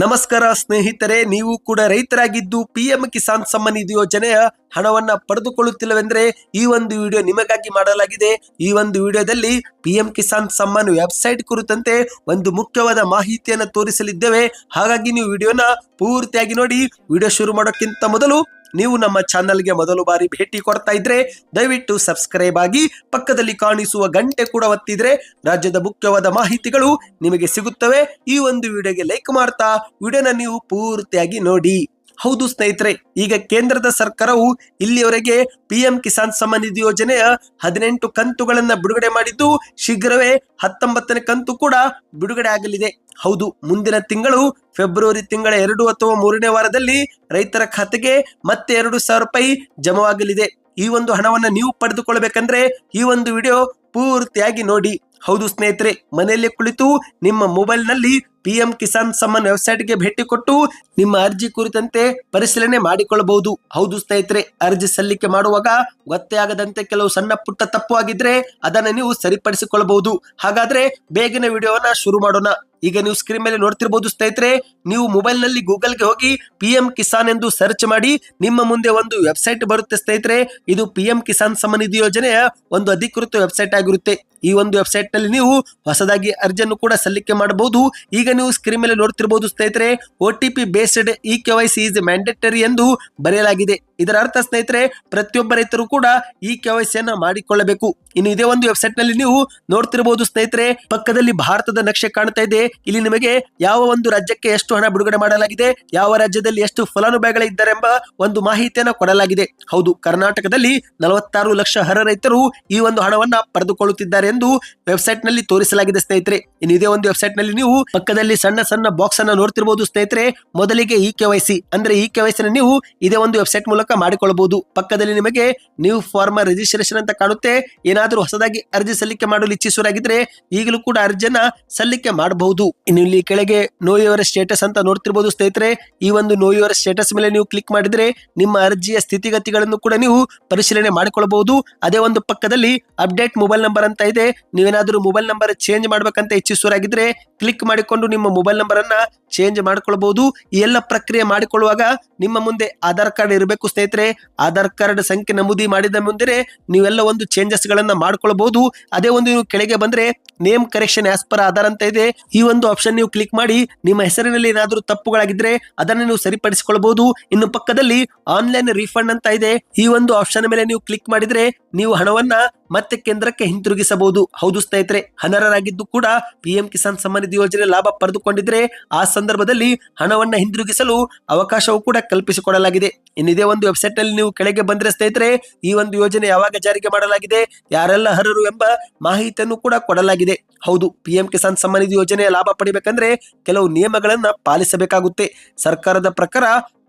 ನಮಸ್ಕಾರ ಸ್ನೇಹಿತರೆ, ನೀವು ಕೂಡ ರೈತರಾಗಿದ್ದು ಪಿಎಂ ಕಿಸಾನ್ ಸಮ್ಮಾನ್ ನಿಧಿ ಯೋಜನೆಯ ಹಣವನ್ನ ಪಡೆದುಕೊಳ್ಳುತ್ತಿಲ್ಲವೆಂದರೆ ಈ ಒಂದು ವಿಡಿಯೋ ನಿಮಗಾಗಿ ಮಾಡಲಾಗಿದೆ. ಈ ಒಂದು ವಿಡಿಯೋದಲ್ಲಿ ಪಿಎಂ ಕಿಸಾನ್ ಸಮ್ಮಾನ್ ವೆಬ್ಸೈಟ್ ಕುರಿತಂತೆ ಒಂದು ಮುಖ್ಯವಾದ ಮಾಹಿತಿಯನ್ನು ತೋರಿಸಲಿದ್ದೇವೆ. ಹಾಗಾಗಿ ನೀವು ವಿಡಿಯೋನ ಪೂರ್ತಿಯಾಗಿ ನೋಡಿ, ವಿಡಿಯೋ ಶುರು ಮಾಡೋಕ್ಕಿಂತ ಮೊದಲು ನೀವು ನಮ್ಮ ಚಾನಲ್ಗೆ ಮೊದಲು ಬಾರಿ ಭೇಟಿ ಕೊಡ್ತಾ ಇದ್ರೆ ದಯವಿಟ್ಟು ಸಬ್ಸ್ಕ್ರೈಬ್ ಆಗಿ ಪಕ್ಕದಲ್ಲಿ ಕಾಣಿಸುವ ಗಂಟೆ ಕೂಡ ಒತ್ತಿದ್ರೆ ರಾಜ್ಯದ ಮುಖ್ಯವಾದ ಮಾಹಿತಿಗಳು ನಿಮಗೆ ಸಿಗುತ್ತವೆ. ಈ ಒಂದು ವಿಡಿಯೋಗೆ ಲೈಕ್ ಮಾಡ್ತಾ, ವಿಡಿಯೋನ ನೀವು ಪೂರ್ತಿಯಾಗಿ ನೋಡಿ. ಹೌದು ಸ್ನೇಹಿತರೆ, ಈಗ ಕೇಂದ್ರದ ಸರ್ಕಾರವು ಇಲ್ಲಿಯವರೆಗೆ ಪಿಎಂ ಕಿಸಾನ್ ಸಮ್ಮಾನ್ ನಿಧಿ ಯೋಜನೆಯ ಹದಿನೆಂಟು ಕಂತುಗಳನ್ನ ಬಿಡುಗಡೆ ಮಾಡಿದ್ದು, ಶೀಘ್ರವೇ ಹತ್ತೊಂಬತ್ತನೇ ಕಂತು ಕೂಡ ಬಿಡುಗಡೆ ಆಗಲಿದೆ. ಹೌದು, ಮುಂದಿನ ತಿಂಗಳು ಫೆಬ್ರವರಿ ತಿಂಗಳ ಎರಡು ಅಥವಾ ಮೂರನೇ ವಾರದಲ್ಲಿ ರೈತರ ಖಾತೆಗೆ ಮತ್ತೆ ಎರಡು ಸಾವಿರ ರೂಪಾಯಿ ಜಮವಾಗಲಿದೆ. ಈ ಒಂದು ಹಣವನ್ನ ನೀವು ಪಡೆದುಕೊಳ್ಬೇಕಂದ್ರೆ ಈ ಒಂದು ವಿಡಿಯೋ ಪೂರ್ತಿಯಾಗಿ ನೋಡಿ. ಹೌದು ಸ್ನೇಹಿತರೆ, ಮನೆಯಲ್ಲೇ ಕುಳಿತು ನಿಮ್ಮ ಮೊಬೈಲ್ನಲ್ಲಿ ಪಿಎಂ ಕಿಸಾನ್ ಸಮ್ಮಾನ್ ವೆಬ್ಸೈಟ್ಗೆ ಭೇಟಿ ಕೊಟ್ಟು ನಿಮ್ಮ ಅರ್ಜಿ ಕುರಿತಂತೆ ಪರಿಶೀಲನೆ ಮಾಡಿಕೊಳ್ಳಬಹುದು. ಹೌದು ಸ್ನೇಹಿತರೆ, ಅರ್ಜಿ ಸಲ್ಲಿಕೆ ಮಾಡುವಾಗ ಗೊತ್ತೇ ಆಗದಂತೆ ಕೆಲವು ಸಣ್ಣ ಪುಟ್ಟ ತಪ್ಪು ಆಗಿದ್ರೆ ಅದನ್ನ ನೀವು ಸರಿಪಡಿಸಿಕೊಳ್ಳಬಹುದು. ಹಾಗಾದ್ರೆ ಬೇಗನೆ ವಿಡಿಯೋವನ್ನ ಶುರು ಮಾಡೋಣ. ಈಗ ನೀವು ಸ್ಕ್ರೀನ್ ಮೇಲೆ ನೋಡ್ತಿರ್ಬೋದು ಸ್ನೇಹಿತರೆ, ನೀವು ಮೊಬೈಲ್ನಲ್ಲಿ ಗೂಗಲ್ಗೆ ಹೋಗಿ ಪಿ ಎಂ ಕಿಸಾನ್ ಎಂದು ಸರ್ಚ್ ಮಾಡಿ ನಿಮ್ಮ ಮುಂದೆ ಒಂದು ವೆಬ್ಸೈಟ್ ಬರುತ್ತೆ ಸ್ನೇಹಿತರೆ. ಇದು ಪಿ ಎಂ ಕಿಸಾನ್ ಸಮ್ಮಾನ್ ನಿಧಿ ಯೋಜನೆಯ ಒಂದು ಅಧಿಕೃತ ವೆಬ್ಸೈಟ್ ಆಗಿರುತ್ತೆ. ಈ ಒಂದು ವೆಬ್ಸೈಟ್ನಲ್ಲಿ ನೀವು ಹೊಸದಾಗಿ ಅರ್ಜಿಯನ್ನು ಕೂಡ ಸಲ್ಲಿಕೆ ಮಾಡಬಹುದು. ಈಗ ನೀವು ಸ್ಕ್ರೀನ್ ಮೇಲೆ ನೋಡ್ತಿರಬಹುದು ಸ್ನೇಹಿತರೆ O T P based E K Y C mandatory ಎಂದು ಬರೆಯಲಾಗಿದೆ. ಇದರ ಅರ್ಥ ಸ್ನೇಹಿತರೆ, ಪ್ರತಿಯೊಬ್ಬ ರೈತರು ಕೂಡ ಈ ವೈ ಸಿಯನ್ನ ಮಾಡಿಕೊಳ್ಳಬೇಕು. ಇನ್ನು ಇದೇ ಒಂದು ವೆಬ್ಸೈಟ್ನಲ್ಲಿ ನೀವು ನೋಡ್ತಿರಬಹುದು ಸ್ನೇಹಿತರೆ, ಪಕ್ಕದಲ್ಲಿ ಭಾರತದ ನಕ್ಷೆ ಕಾಣ್ತಾ ಇದೆ. ಇಲ್ಲಿ ನಿಮಗೆ ಯಾವ ಒಂದು ರಾಜ್ಯಕ್ಕೆ ಎಷ್ಟು ಹಣ ಬಿಡುಗಡೆ ಮಾಡಲಾಗಿದೆ, ಯಾವ ರಾಜ್ಯದಲ್ಲಿ ಎಷ್ಟು ಫಲಾನುಭವಿಗಳಿದ್ದಾರೆಂಬ ಒಂದು ಮಾಹಿತಿಯನ್ನು ಕೊಡಲಾಗಿದೆ. ಹೌದು, ಕರ್ನಾಟಕದಲ್ಲಿ ನಲವತ್ತಾರು ಲಕ್ಷ ಹರ ರೈತರು ಈ ಒಂದು ಹಣವನ್ನ ಪಡೆದುಕೊಳ್ಳುತ್ತಿದ್ದಾರೆ ಎಂದು ವೆಬ್ಸೈಟ್ನಲ್ಲಿ ತೋರಿಸಲಾಗಿದೆ ಸ್ನೇಹಿತರೆ. ಇನ್ನು ಇದೇ ಒಂದು ವೆಬ್ಸೈಟ್ನಲ್ಲಿ ನೀವು ಪಕ್ಕದಲ್ಲಿ ಸಣ್ಣ ಸಣ್ಣ ಬಾಕ್ಸ್ ಅನ್ನ ನೋಡ್ತಿರಬಹುದು ಸ್ನೇಹಿತರೆ. ಮೊದಲಿಗೆ ಇ ಕೆ ಅಂದ್ರೆ ಇ ಕೆ ನೀವು ಇದೇ ಒಂದು ವೆಬ್ಸೈಟ್ ಮೂಲಕ ಮಾಡಿಕೊಳ್ಳಬಹುದು. ಪಕ್ಕದಲ್ಲಿ ನಿಮಗೆ ನ್ಯೂ ಫಾರ್ಮರ್ ರಿಜಿಸ್ಟ್ರೇಷನ್ ಅಂತ ಕಾಣುತ್ತೆ. ಏನಾದರೂ ಹೊಸದಾಗಿ ಅರ್ಜಿ ಸಲ್ಲಿಕೆ ಮಾಡಲು ಇಚ್ಛಿಸುವರಾಗಿದ್ರೆ ಈಗಲೂ ಕೂಡ ಅರ್ಜಿಯನ್ನ ಸಲ್ಲಿಕೆ ಮಾಡಬಹುದು. ಇನ್ನು ಇಲ್ಲಿ ಕೆಳಗೆ ನೋ ಯುವರ್ ಸ್ಟೇಟಸ್ ಅಂತ ನೋಡ್ತಿರಬಹುದು ಸ್ನೇಹಿತರೆ. ಈ ಒಂದು ನೋ ಯುವರ್ ಸ್ಟೇಟಸ್ ಮೇಲೆ ನೀವು ಕ್ಲಿಕ್ ಮಾಡಿದ್ರೆ ನಿಮ್ಮ ಅರ್ಜಿಯ ಸ್ಥಿತಿಗತಿಗಳನ್ನು ಕೂಡ ನೀವು ಪರಿಶೀಲನೆ ಮಾಡಿಕೊಳ್ಳಬಹುದು. ಅದೇ ಒಂದು ಪಕ್ಕದಲ್ಲಿ ಅಪ್ಡೇಟ್ ಮೊಬೈಲ್ ನಂಬರ್ ಅಂತ ಇದೆ. ನೀವೇನಾದರೂ ಮೊಬೈಲ್ ನಂಬರ್ ಚೇಂಜ್ ಮಾಡ್ಬೇಕಂತ ಇಚ್ಛಿಸುವರಾಗಿದ್ರೆ ಕ್ಲಿಕ್ ಮಾಡಿಕೊಂಡು ನಿಮ್ಮ ಮೊಬೈಲ್ ನಂಬರ್ ಅನ್ನ ಚೇಂಜ್ ಮಾಡ್ಕೊಳ್ಬಹುದು ಈ ಎಲ್ಲ ಪ್ರಕ್ರಿಯೆ ಮಾಡಿಕೊಳ್ಳುವಾಗ ನಿಮ್ಮ ಮುಂದೆ ಆಧಾರ್ ಕಾರ್ಡ್ ಇರಬೇಕು ಸ್ನೇಹಿತರೆ. ಆಧಾರ್ ಕಾರ್ಡ್ ಸಂಖ್ಯೆ ನಮೂದಿ ಮಾಡಿದ ಮುಂದೆ ನೀವೆಲ್ಲ ಒಂದು ಚೇಂಜಸ್ ಗಳನ್ನ ಮಾಡ್ಕೊಳ್ಬಹುದು ಅದೇ ಒಂದು ನೀವು ಕೆಳಗೆ ಬಂದ್ರೆ name correction as per Aadhaar ಅಂತ ಇದೆ. ಈ ಒಂದು ಆಪ್ಷನ್ ನೀವು ಕ್ಲಿಕ್ ಮಾಡಿ ನಿಮ್ಮ ಹೆಸರಿನಲ್ಲಿ ಏನಾದರೂ ತಪ್ಪುಗಳಾಗಿದ್ರೆ ಅದನ್ನು ನೀವು ಸರಿಪಡಿಸಿಕೊಳ್ಳಬಹುದು ಇನ್ನು ಪಕ್ಕದಲ್ಲಿ ಆನ್ಲೈನ್ ರೀಫಂಡ್ ಅಂತ ಇದೆ. ಈ ಒಂದು ಆಪ್ಷನ್ ಮೇಲೆ ನೀವು ಕ್ಲಿಕ್ ಮಾಡಿದ್ರೆ ನೀವು ಹಣವನ್ನ ಮತ್ತೆ ಕೇಂದ್ರಕ್ಕೆ ಹಿಂತಿರುಗಿಸಬಹುದು. ಹೌದು ಸ್ನೇಹಿತರೆ ಅನರ್ಹರಾಗಿದ್ದು ಕೂಡ ಪಿಎಂ ಕಿಸಾನ್ ಸಮ್ಮಾನ್ ನಿಧಿ ಯೋಜನೆ ಲಾಭ ಪಡೆದುಕೊಂಡಿದ್ರೆ ಆ ಸಂದರ್ಭದಲ್ಲಿ ಹಣವನ್ನ ಹಿಂದಿರುಗಿಸಲು ಅವಕಾಶವೂ ಕೂಡ ಕಲ್ಪಿಸಿಕೊಡಲಾಗಿದೆ. ಇನ್ನಿದೇ ಒಂದು ವೆಬ್ಸೈಟ್ನಲ್ಲಿ ನೀವು ಕೆಳಗೆ ಬಂದ್ರೆ ಸ್ನೇಹಿತರೆ, ಈ ಒಂದು ಯೋಜನೆ ಯಾವಾಗ ಜಾರಿಗೆ ಮಾಡಲಾಗಿದೆ, ಯಾರೆಲ್ಲ ಅರ್ಹರು ಎಂಬ ಮಾಹಿತಿಯನ್ನು ಕೂಡ ಕೊಡಲಾಗಿದೆ. ಹೌದು ಪಿಎಂ ಕಿಸಾನ್ ಸಮ್ಮಾನ್ ನಿಧಿ ಯೋಜನೆಯ ಲಾಭ ಪಡಿಬೇಕಂದ್ರೆ ಕೆಲವು ನಿಯಮಗಳನ್ನ ಪಾಲಿಸಬೇಕಾಗುತ್ತೆ. ಸರ್ಕಾರದ ಪ್ರಕಾರ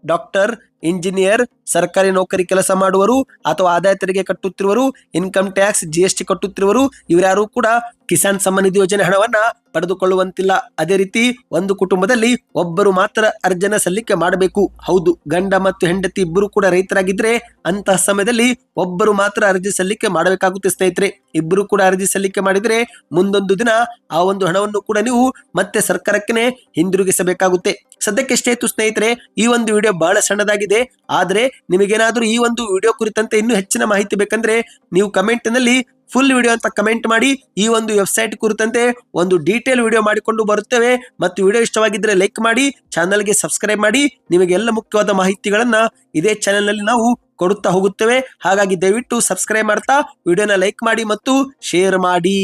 ಡಾಕ್ಟರ್, ಇಂಜಿನಿಯರ್, ಸರ್ಕಾರಿ ನೌಕರಿ ಕೆಲಸ ಮಾಡುವರು ಅಥವಾ ಆದಾಯ ತೆರಿಗೆ ಕಟ್ಟುತ್ತಿರುವರು income tax G S T ಕಟ್ಟುತ್ತಿರುವರು ಇವರ್ಯಾರು ಕೂಡ ಕಿಸಾನ್ ಸಮ್ಮಾನ್ ನಿಧಿ ಯೋಜನೆ ಹಣವನ್ನ ಪಡೆದುಕೊಳ್ಳುವಂತಿಲ್ಲ. ಅದೇ ರೀತಿ ಒಂದು ಕುಟುಂಬದಲ್ಲಿ ಒಬ್ಬರು ಮಾತ್ರ ಅರ್ಜನ ಸಲ್ಲಿಕೆ ಮಾಡಬೇಕು. ಹೌದು, ಗಂಡ ಮತ್ತು ಹೆಂಡತಿ ಇಬ್ಬರು ಕೂಡ ರೈತರಾಗಿದ್ರೆ ಅಂತಹ ಸಮಯದಲ್ಲಿ ಒಬ್ಬರು ಮಾತ್ರ ಅರ್ಜಿ ಸಲ್ಲಿಕೆ ಮಾಡಬೇಕಾಗುತ್ತೆ ಸ್ನೇಹಿತರೆ. ಇಬ್ಬರು ಕೂಡ ಅರ್ಜಿ ಸಲ್ಲಿಕೆ ಮಾಡಿದ್ರೆ ಮುಂದೊಂದು ದಿನ ಆ ಒಂದು ಹಣವನ್ನು ಕೂಡ ನೀವು ಮತ್ತೆ ಸರ್ಕಾರಕ್ಕೆ ಹಿಂದಿರುಗಿಸಬೇಕಾಗುತ್ತೆ. ಸದ್ಯಕ್ಕೆ ಇತ್ತು ಸ್ನೇಹಿತರೆ, ಈ ಒಂದು ವಿಡಿಯೋ ಬಹಳ ಸಣ್ಣದಾಗಿದೆ. ಆದ್ರೆ ನಿಮಗೇನಾದ್ರೂ ಈ ಒಂದು ವಿಡಿಯೋ ಕುರಿತಂತೆ ಇನ್ನೂ ಹೆಚ್ಚಿನ ಮಾಹಿತಿ ಬೇಕಂದ್ರೆ ನೀವು ಕಮೆಂಟ್ನಲ್ಲಿ ಫುಲ್ ವಿಡಿಯೋ ಅಂತ ಕಮೆಂಟ್ ಮಾಡಿ ಈ ಒಂದು ವೆಬ್ಸೈಟ್ ಕುರಿತಂತೆ ಒಂದು ಡೀಟೇಲ್ ವಿಡಿಯೋ ಮಾಡಿಕೊಂಡು ಬರುತ್ತೇವೆ. ಮತ್ತು ವಿಡಿಯೋ ಇಷ್ಟವಾಗಿದ್ದರೆ ಲೈಕ್ ಮಾಡಿ ಚಾನಲ್ಗೆ ಸಬ್ಸ್ಕ್ರೈಬ್ ಮಾಡಿ ನಿಮಗೆ ಎಲ್ಲ ಮುಖ್ಯವಾದ ಮಾಹಿತಿಗಳನ್ನು ಇದೇ ಚಾನೆಲ್ನಲ್ಲಿ ನಾವು ಕೊಡುತ್ತಾ ಹೋಗುತ್ತೇವೆ. ಹಾಗಾಗಿ ದಯವಿಟ್ಟು ಸಬ್ಸ್ಕ್ರೈಬ್ ಮಾಡ್ತಾ ವಿಡಿಯೋನ ಲೈಕ್ ಮಾಡಿ ಮತ್ತು ಶೇರ್ ಮಾಡಿ.